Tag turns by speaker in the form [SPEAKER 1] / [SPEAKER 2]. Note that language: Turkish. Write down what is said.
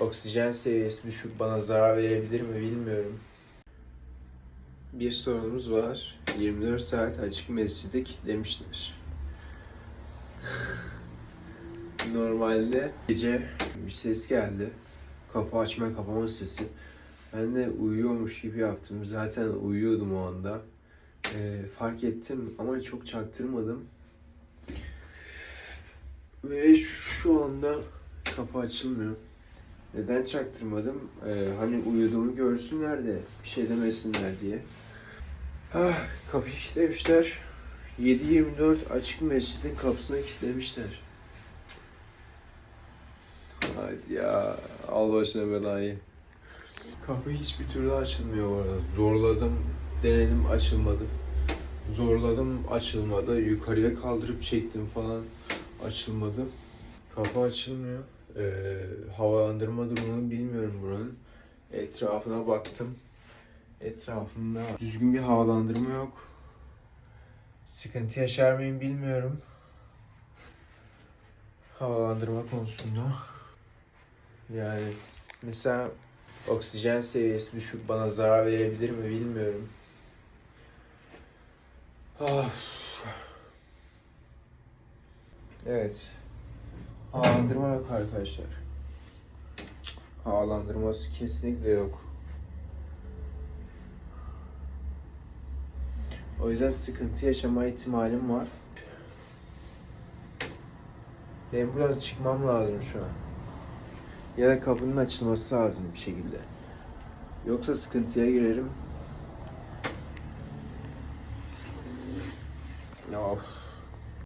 [SPEAKER 1] Oksijen seviyesi düşük bana zarar verebilir mi bilmiyorum. Bir sorunumuz var. 24 saat açık mescidi kilitlemişler. Normalde gece bir ses geldi. Kapı açma kapama sesi. Ben de uyuyormuş gibi yaptım. Zaten uyuyordum o anda. Ee, fark ettim ama çok çaktırmadım. Ve şu anda kapı açılmıyor. Neden çaktırmadım? Ee, hani uyuduğumu görsünler de bir şey demesinler diye. Ah, kapıyı kilitlemişler. 7-24 açık mescidin kapısını kilitlemişler. Hadi ya al başına belayı. Kapı hiçbir türlü açılmıyor bu arada. Zorladım, denedim açılmadı. Zorladım açılmadı. Yukarıya kaldırıp çektim falan açılmadı. Kapı açılmıyor. Ee, havalandırma durumunu bilmiyorum buranın. Etrafına baktım. Etrafında düzgün bir havalandırma yok. Sıkıntı yaşar mıyım bilmiyorum. Havalandırma konusunda. Yani mesela oksijen seviyesi düşük bana zarar verebilir mi bilmiyorum. Of. Evet. Havalandırma yok arkadaşlar. Havalandırması kesinlikle yok. O yüzden sıkıntı yaşama ihtimalim var. Benim buradan çıkmam lazım şu an. Ya da kapının açılması lazım bir şekilde. Yoksa sıkıntıya girerim. Of.